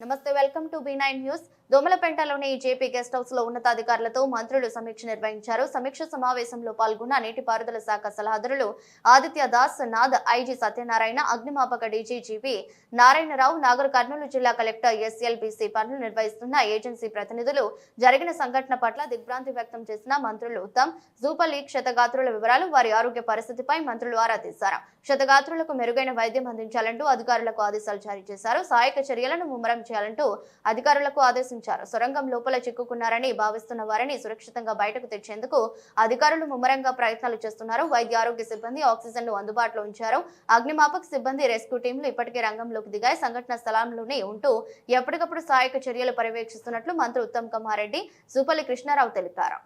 నమస్తే welcome to B nine news దోమలపెంటలోని JP guest హౌస్లో ఉన్నతాధికారులతో మంత్రులు సమీక్ష నిర్వహించారు. సమీక్ష సమావేశంలో పాల్గొన్న నీటిపారుదల శాఖ సలహాదారులు ఆదిత్య దాస్ నాథ్ ఐజీ సత్యనారాయణ అగ్నిమాపక డీజీజీవి నారాయణరావు నాగర్ కర్నూలు జిల్లా కలెక్టర్ ఎస్ఎల్బీసీ పనులు నిర్వహిస్తున్న ఏజెన్సీ ప్రతినిధులు జరిగిన సంఘటన పట్ల దిగ్భ్రాంతి వ్యక్తం చేసిన మంత్రులు ఉత్తమ్ జూపల్లి క్షతగాత్రుల వివరాలు వారి ఆరోగ్య పరిస్థితిపై మంత్రులు ఆరా తీశారు. క్షతగాత్రులకు మెరుగైన వైద్యం అందించాలంటూ అధికారులకు ఆదేశాలు జారీ చేశారు. సహాయక చర్యలను ముమ్మరం చేయాలంటూ అధికారులకు ఆదేశించారు సొరంగం లోపల చిక్కుకున్నారని భావిస్తున్న వారిని సురక్షితంగా బయటకు తెచ్చేందుకు అధికారులు ముమ్మరంగా ప్రయత్నాలు చేస్తున్నారు. వైద్య ఆరోగ్య సిబ్బంది ఆక్సిజన్ను అందుబాటులో ఉంచారు. అగ్నిమాపక సిబ్బంది రెస్క్యూ టీంలు ఇప్పటికే రంగంలోకి దిగాయి. సంఘటన స్థలంలోనే ఉంటూ ఎప్పటికప్పుడు సహాయక చర్యలు పర్యవేక్షిస్తున్నట్లు మంత్రి ఉత్తమ్ కుమార్ రెడ్డి సూపల్లి కృష్ణారావు తెలిపారు.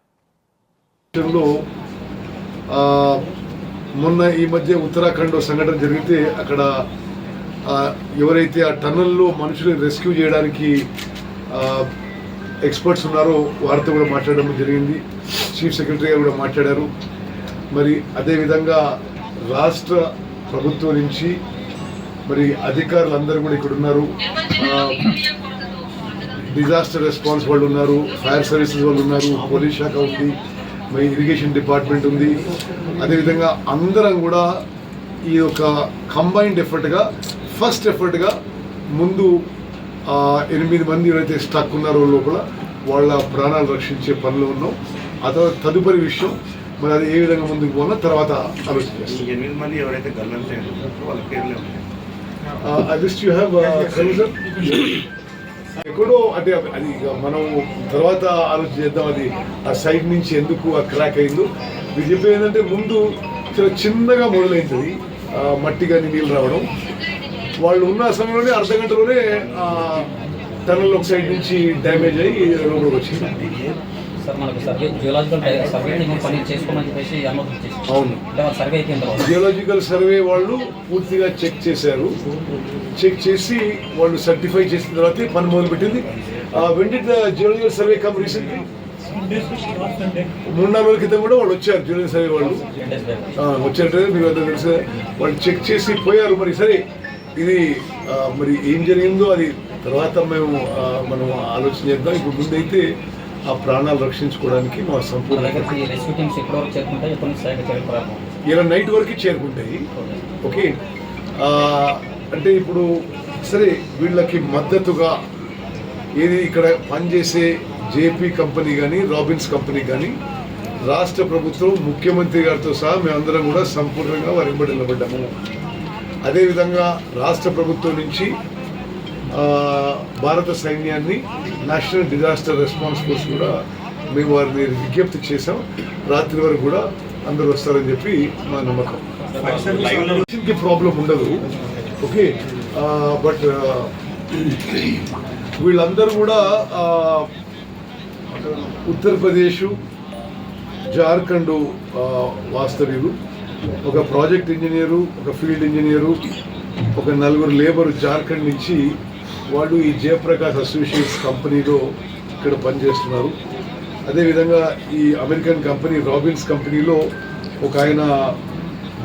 మొన్న ఈ మధ్య ఉత్తరాఖండ్ సంఘటన జరిగితే అక్కడ ఎవరైతే ఆ టన్నెల్లో మనుషులు రెస్క్యూ చేయడానికి ఎక్స్పర్ట్స్ ఉన్నారో. వారితో కూడా మాట్లాడడం జరిగింది. చీఫ్ సెక్రటరీ గారు కూడా మాట్లాడారు. మరి అదేవిధంగా రాష్ట్ర ప్రభుత్వం నుంచి మరి అధికారులందరూ కూడా ఇక్కడ ఉన్నారు. డిజాస్టర్ రెస్పాన్స్ వాళ్ళు ఉన్నారు. ఫైర్ సర్వీసెస్ వాళ్ళు ఉన్నారు. పోలీస్ శాఖ ఉంది. మరి ఇరిగేషన్ డిపార్ట్మెంట్ ఉంది. అదేవిధంగా అందరం కూడా ఈ యొక్క కంబైన్డ్ ఎఫర్ట్గా ఫస్ట్ ఎఫర్ట్గా ముందు ఆ, ఎనిమిది మంది ఎవరైతే స్టక్ ఉన్నారో లోపల వాళ్ళ ప్రాణాలు రక్షించే పనిలో ఉన్నాం. ఆ తర్వాత తదుపరి విషయం మరి అది ఏ విధంగా ముందుకు పోవాలో తర్వాత ఎనిమిది మంది ఎవరైతే వాళ్ళ పేర్లే యూ హ్యావ్ ఎక్కడో అంటే అది మనం తర్వాత ఆలోచన చేద్దాం. అది ఆ సైడ్ నుంచి ఎందుకు ఆ క్రాక్ అయిందో. మీరు చెప్పేది ఏంటంటే ముందు చాలా చిన్నగా మొదలైంది మట్టి కానీ నీళ్ళు రావడం. వాళ్ళు ఉన్న సమయంలోనే అర్ధ గంటలోనే టనల్ ఒక సైడ్ నుంచి డ్యామేజ్ అయ్యి లోపలికి వచ్చింది. అవును. జియోలాజికల్ సర్వే వాళ్ళు పూర్తిగా చెక్ చేశారు. చెక్ చేసి వాళ్ళు సర్టిఫై చేసిన తర్వాత పని మొదలుపెట్టింది. వెంట జియోలాజికల్ సర్వే కమ్ రీసెంట్లీ మూడు నాలుగు క్రితం కూడా వాళ్ళు వచ్చారు జియోలాజికల్ సర్వే వాళ్ళు. మీకు అందరూ తెలుసు వాళ్ళు చెక్ చేసి పోయారు మరి. సరే ఇది మరి ఏం జరిగిందో అది తర్వాత మేము మనం ఆలోచన చేద్దాం. ఇప్పుడు ముందైతే ఆ ప్రాణాలు రక్షించుకోవడానికి మా సంపూర్ణ ఇలా నైట్ వరకు చేరుకుంటాయి. ఓకే? అంటే ఇప్పుడు సరే వీళ్ళకి మద్దతుగా ఏది ఇక్కడ పనిచేసే జేపీ కంపెనీ కానీ రాబిన్స్ కంపెనీ కానీ రాష్ట్ర ప్రభుత్వం ముఖ్యమంత్రి గారితో సహా మేమందరం కూడా సంపూర్ణంగా వారి వెంబడి నిలబడ్డాము. అదేవిధంగా రాష్ట్ర ప్రభుత్వం నుంచి భారత సైన్యాన్ని నేషనల్ డిజాస్టర్ రెస్పాన్స్ ఫోర్స్ కూడా మేము వారిని విజ్ఞప్తి చేశాం. రాత్రి వరకు కూడా అందరూ వస్తారని చెప్పి మా నమ్మకం. ప్రాబ్లం ఉండదు. ఓకే బట్ వీళ్ళందరూ కూడా ఉత్తరప్రదేశ్ జార్ఖండ్ వాస్తవ్యులు. ఒక ప్రాజెక్ట్ ఇంజనీరు ఒక ఫీల్డ్ ఇంజనీరు ఒక నలుగురు లేబర్ జార్ఖండ్ నుంచి వాళ్ళు ఈ జయప్రకాష్ అసోసియేట్స్ కంపెనీలో ఇక్కడ పనిచేస్తున్నారు. అదేవిధంగా ఈ అమెరికన్ కంపెనీ రాబిన్స్ కంపెనీలో ఒక ఆయన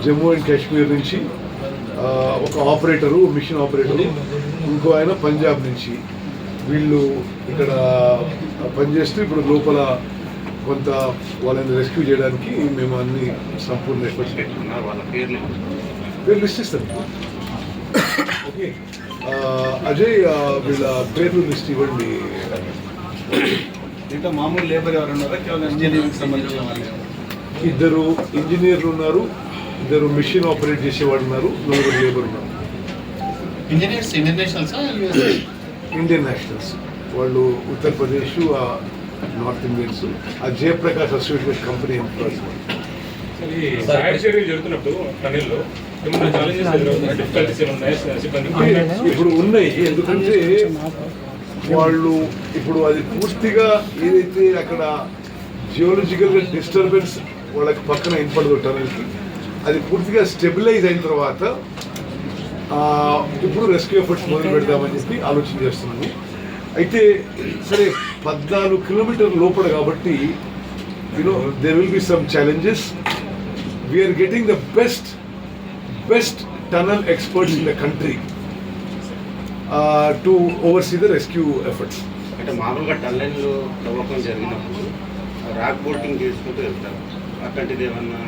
జమ్మూ అండ్ కాశ్మీర్ నుంచి ఒక ఆపరేటరు మిషన్ ఆపరేటరు ఇంకో ఆయన పంజాబ్ నుంచి. వీళ్ళు ఇక్కడ పనిచేస్తూ ఇప్పుడు లోపల కొంత వాళ్ళని రెస్క్యూ చేయడానికి మేము అన్ని సంపూర్ణ ఎఫర్ట్స్ ఉన్నారు వాళ్ళ పేర్లే పేరు లిస్ట్ ఇస్తాను ఓకే. అజయ్ ఆ, వీళ్ళ పేర్లు లిస్ట్ ఇవ్వండి. దీంట్లో మామూలు లేబర్ ఎవరు ఉన్నారా? కేవలం ఇంజనీరింగ్ సంబంధించిన వాళ్ళు ఇద్దరు ఇంజనీర్లు ఉన్నారు ఇద్దరు మిషన్ ఆపరేట్ చేసేవాడు ఉన్నారు నలుగురు లేబర్ ఉన్నారు. ఇంజనీర్స్ ఇంటర్నేషనల్స్ ఇండియన్ నేషనల్స్ వాళ్ళు ఉత్తరప్రదేశ్ ఆ నార్త్ ఇండియన్స్ ఆ జయప్రకాష్ అసోసియేట్ కంపెనీ ఎంప్లాయీస్ ఇప్పుడు ఉన్నాయి ఎందుకంటే వాళ్ళు ఇప్పుడు అది పూర్తిగా ఏదైతే అక్కడ జియోలజికల్ డిస్టర్బెన్స్ వాళ్ళకి పక్కన టనల్కి అది పూర్తిగా స్టెబిలైజ్ అయిన తర్వాత ఇప్పుడు రెస్క్యూ ఎఫర్ట్స్ మొదలు పెడదామని చెప్పి ఆలోచన చేస్తున్నాము. అయితే సరే పద్నాలుగు కిలోమీటర్ లోపల కాబట్టి you know there will be some challenges we are getting the best best tunnel experts in the country to oversee the rescue efforts అంటే మామూలుగా టన్నెల్లో తవ్వకం జరిగినప్పుడు రాక్ బోటింగ్ చేసుకుంటూ వెళ్తారు. అట్లాంటిది ఏమన్నా